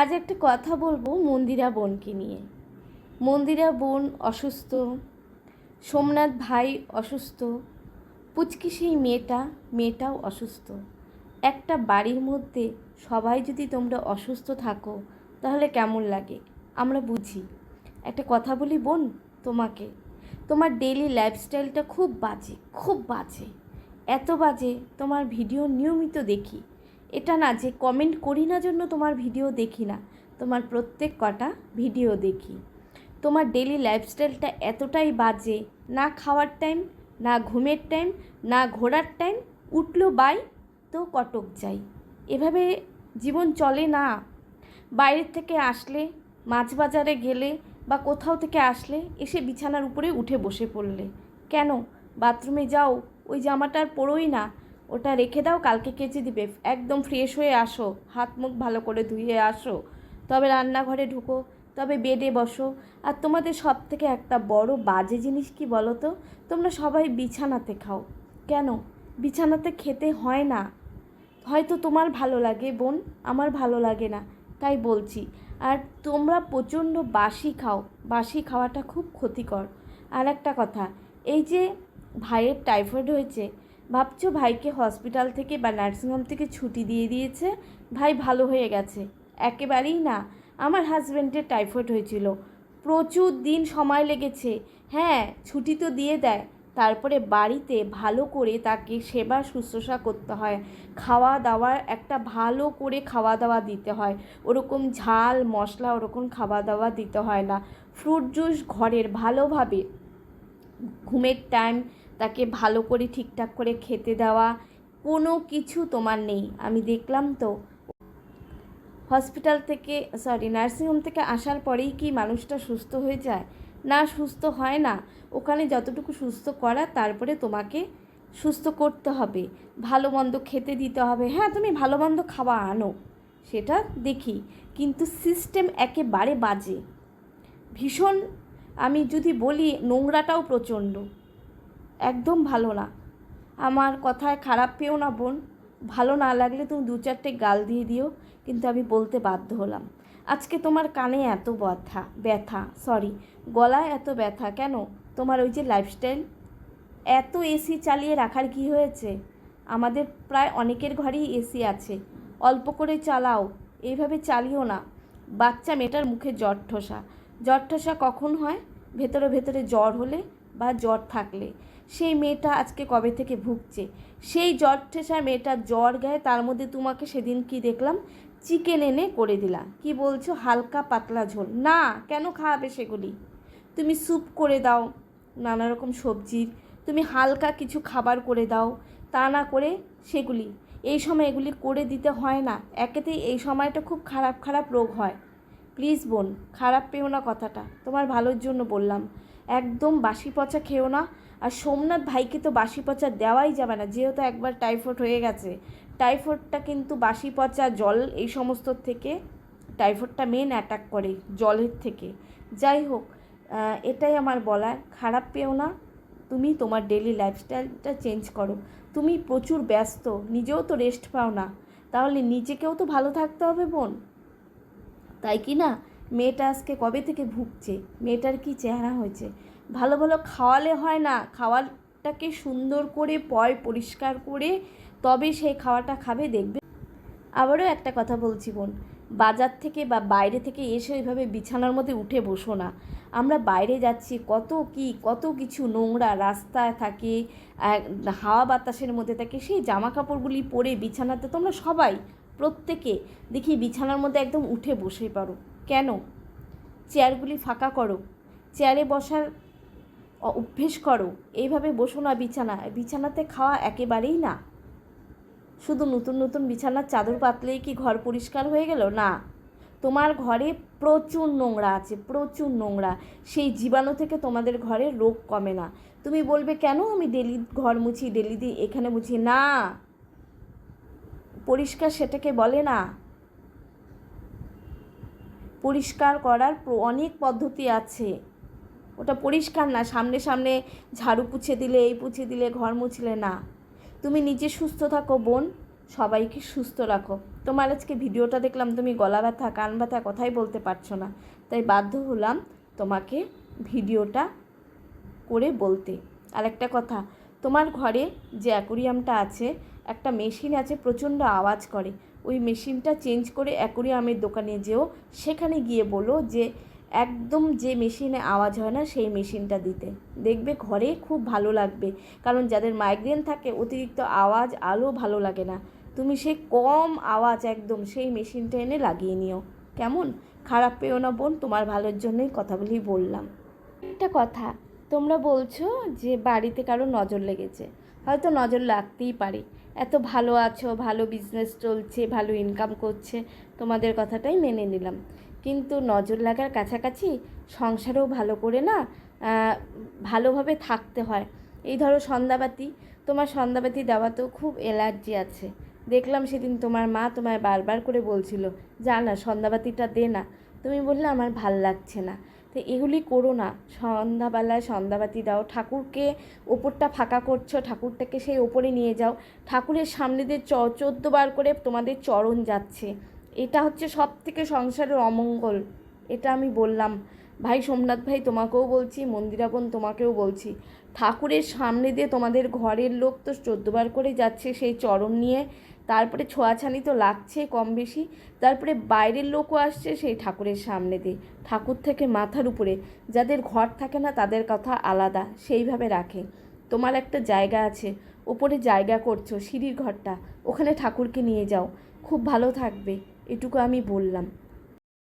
আজ একটা কথা বলব মন্দিরা বোনকে নিয়ে। মন্দিরা বোন অসুস্থ, সোমনাথ ভাই অসুস্থ, পুচকি সেই মেয়েটা, মেয়েটাও অসুস্থ। একটা বাড়ির মধ্যে সবাই যদি তোমরা অসুস্থ থাকো, তাহলে কেমন লাগে? আমরা বুঝি। একটা কথা বলি বোন তোমাকে, তোমার ডেইলি লাইফস্টাইলটা খুব বাজে খুব বাজে। এত বাজে, তোমার ভিডিও নিয়মিত দেখি। এটা না যে কমেন্ট করি না জন্য তোমার ভিডিও দেখি না। তোমার প্রত্যেক কটা ভিডিও দেখি। তোমার ডেলি লাইফস্টাইলটা এতটাই বাজে, না খাওয়ার টাইম না ঘুমের টাইম না ঘোরার টাইম উঠল বাই, তো কটক যাই। এভাবে জীবন চলে না। বাইরের থেকে আসলে, মাছ বাজারে গেলে বা কোথাও থেকে আসলে এসে বিছানার উপরে উঠে বসে পড়লে। কেন? বাথরুমে যাও, ওই জামাটা আর পরোই না। ওটা রেখে দাও, কালকে কেচে দিবে। একদম ফ্রেশ হয়ে আসো, হাত মুখ ভালো করে ধুয়ে আসো। তবে রান্নাঘরে ঢুকো, তবে বেডে বসো। আর তোমাদের সব থেকে একটা বড় বাজে জিনিস কি বলো তো? তোমরা সবাই বিছানাতে খাও। কেন? বিছানাতে খেতে হয় না। হয়তো তোমার ভালো লাগে বোন, আমার ভালো লাগে না, তাই বলছি। আর তোমরা প্রচণ্ড বাসি খাও, বাসি খাওয়াটা খুব ক্ষতিকর। আর একটা কথা, এই যে ভাইয়ের টাইফয়েড হয়েছে ভাবছ ভাইকে হসপিটাল থেকে বা নার্সিংহোম থেকে ছুটি দিয়ে দিয়েছে? ভাই ভালো হয়ে গেছে। একেবারেই না। আমার হাজব্যান্ডের টাইফয়েড হয়েছিল। প্রচুর দিন সময় লেগেছে। হ্যাঁ ছুটি তো দিয়ে দেয়। তারপরে বাড়িতে ভালো করে তাকে সেবা শুশ্রূষা করতে হয়। খাওয়া দাওয়া, একটা ভালো করে খাওয়া দাওয়া দিতে হয়। ওরকম ঝাল, মশলা ওরকম খাওয়া দাওয়া দিতে হয় না। ফ্রুট জুস ঘরের ভালোভাবে ঘুমের টাইম তাকে ভালো করে ঠিকঠাক করে খেতে দেওয়া, কোনো কিছু তোমার নেই। আমি দেখলাম তো। হসপিটাল থেকে সরি নার্সিংহোম থেকে আসার পরেই কি মানুষটা সুস্থ হয়ে যায়? না, সুস্থ হয় না। ওখানে যতটুকু সুস্থ করা, তারপরে তোমাকে সুস্থ করতে হবে। ভালো মন্দ খেতে দিতে হবে। হ্যাঁ তুমি ভালো মন্দ খাওয়া আনো, সেটা দেখি। কিন্তু সিস্টেম একেবারে বাজে। ভীষণ, আমি যদি বলি নোংরাটাও প্রচণ্ড। একদম ভালো না। আমার কথায় খারাপ পেও না বোন। ভালো না লাগলে তুমি দু চারটে গাল দিয়ে দিও, কিন্তু আমি বলতে বাধ্য হলাম। আজকে তোমার কানে এত ব্যথা ব্যথা সরি গলায় এত ব্যথা কেন? তোমার ওই যে লাইফস্টাইল এত এসি চালিয়ে রাখার কি হয়েছে? আমাদের প্রায় অনেকের ঘরেই এসি আছে। অল্প করে চালাও এইভাবে চালিও না। বাচ্চা মেয়েটার মুখে জ্বর ঠোসা। জ্বর ঠোসা কখন হয়? ভেতরে ভেতরে জ্বর হলে বা জ্বর থাকলে। সেই মেয়েটা আজকে কবে থেকে ভুগছে? সেই জ্বর ঠেসা মেয়েটা জ্বর গায়ে তার মধ্যে তোমাকে সেদিন কি দেখলাম? চিকেন এনে করে দিলা কি বলছো? হালকা পাতলা ঝোল। না, কেন খাওয়াবে সেগুলি? তুমি স্যুপ করে দাও, নানা রকম সবজির। তুমি হালকা কিছু খাবার করে দাও, তা না করে সেগুলি। এই সময় এগুলি করে দিতে হয় না। একেতেই এই সময়টা খুব খারাপ খারাপ রোগ হয়। প্লিজ বোন, খারাপ পেও না কথাটা। তোমার ভালোর জন্য বললাম। একদম বাসি পচা খেও না। সোমনাথ ভাইকে তো বাসি পচা দেওয়াই যাবে না, যেহেতু একবার টাইফয়েড হয়ে গেছে। টাইফয়েডটা কিন্তু বাসি পচা, জল এই সমস্ত থেকে, টাইফয়েডটা মেন অ্যাটাক করে জলের থেকে। যাই হোক এটাই আমার বলার। খারাপ পেও না, তুমি তোমার ডেলি লাইফস্টাইলটা চেঞ্জ করো। তুমি প্রচুর ব্যস্ত, নিজেও তো রেস্ট পাও না। তাহলে নিজেকেও তো ভালো থাকতে হবে, বোন। তাই কি না? মেয়েটা আজকে কবে থেকে ভুগছে? মেয়েটার কি চেহারা হয়েছে? ভালো ভালো খাওয়ালে হয় না। খাওয়াটাকে সুন্দর করে পয়, পরিষ্কার করে তবে সেই খাওয়াটা খাবে, দেখবে। আবারও একটা কথা বলছি বোন, বাজার থেকে বা বাইরে থেকে এসে ওইভাবে বিছানার মধ্যে উঠে বসো না। আমরা বাইরে যাচ্ছি, কত কি, কত কিছু নোংরা রাস্তায় থাকে হাওয়া বাতাসের মধ্যে থাকে, সেই জামা কাপড়গুলি পরে বিছানাতে তোমরা সবাই, প্রত্যেকে দেখি বিছানার মধ্যে একদম উঠে বসে পারো কেন? চেয়ারগুলি ফাঁকা করো। চেয়ারে বসার অভ্যেস করো। এইভাবে বসো না বিছানা বিছানাতে খাওয়া একেবারেই না। শুধু নতুন নতুন বিছানার চাদর পাতলেই কি ঘর পরিষ্কার হয়ে গেল? না। তোমার ঘরে প্রচুর নোংরা আছে, প্রচুর নোংরা। সেই জীবাণু থেকে তোমাদের ঘরে রোগ কমে না। তুমি বলবে, কেন আমি ডেলি ঘর মুছি, ডেলি দিই এখানে মুছি? না। পরিষ্কার সেটাকে বলে না। পরিষ্কার করার অনেক পদ্ধতি আছে। ওটা পরিষ্কার না, সামনে সামনে ঝাড়ু পুছে দিলে, এই পুছে দিলে, ঘর মুছলে না। তুমি নিজে সুস্থ থাকো বোন, সবাইকে সুস্থ রাখো। তোমার আজকে ভিডিওটা দেখলাম, তুমি গলা ব্যথা, কান ব্যথা কথাই বলতে পারছ না। তাই বাধ্য হলাম তোমাকে ভিডিওটা করে বলতে। আর একটা কথা, তোমার ঘরে যে অ্যাকোরিয়ামটা আছে, একটা মেশিন আছে, প্রচণ্ড আওয়াজ করে। ওই মেশিনটা চেঞ্জ করে অ্যাকোরিয়ামের দোকানে যেও, সেখানে গিয়ে বলো যে একদম যে মেশিনে আওয়াজ হয় না, সেই মেশিনটা দিতে। দেখবে ঘরে খুব ভালো লাগবে, কারণ যাদের মাইগ্রেন থাকে, অতিরিক্ত আওয়াজ আলো ভালো লাগে না। তুমি সেই কম আওয়াজ একদম, সেই মেশিনটা এনে লাগিয়ে নিও। কেমন? খারাপ পেও না বোন, তোমার ভালোর জন্যই কথাগুলি বললাম। একটা কথা, তোমরা বলছো যে বাড়িতে কারও নজর লেগেছে। হয়তো নজর লাগতেই পারে। এত ভালো আছো, ভালো বিজনেস চলছে, ভালো ইনকাম করছে, তোমাদের কথাটাই মেনে নিলাম। কিন্তু নজর লাগার কাছাকাছি সংসারেও ভালো করে না ভালোভাবে থাকতে হয়। এই ধরো সন্ধ্যাবাতি, তোমার সন্ধ্যাবাতি দেওয়াতেও খুব এলার্জি আছে। দেখলাম সেদিন তোমার মা তোমায় বারবার করে বলছিল, যা না, সন্ধ্যাবাতিটা দে না। তুমি বললে, আমার ভালো লাগছে না। তো এগুলি করো না। সন্ধ্যাবেলায় সন্ধ্যাবাতি দাও। ঠাকুরকে ওপরটা ফাঁকা করছ, ঠাকুরটাকে সেই ওপরে নিয়ে যাও। ঠাকুরের সামনে দিয়ে চ চোদ্দ বার করে তোমাদের চরণ যাচ্ছে। এটা হচ্ছে সব থেকে সংসারের অমঙ্গল, এটা আমি বললাম। ভাই সোমনাথ ভাই, তোমাকেও বলছি মন্দিরা বোন তোমাকেও বলছি। ঠাকুরের সামনে দিয়ে তোমাদের ঘরের লোক তো চোদ্দবার করে যাচ্ছে সেই চরণ নিয়ে। তারপরে ছোঁয়াছানি তো লাগছে কম বেশি। তারপরে বাইরের লোকও আসছে সেই ঠাকুরের সামনে দিয়ে, ঠাকুর থেকে মাথার উপরে। যাদের ঘর থাকে না, তাদের কথা আলাদা, সেইভাবে রাখে। তোমার একটা জায়গা আছে, ওপরে জায়গা করছ, সিঁড়ির ঘরটা, ওখানে ঠাকুরকে নিয়ে যাও। খুব ভালো থাকবে। এটুকু আমি বললাম।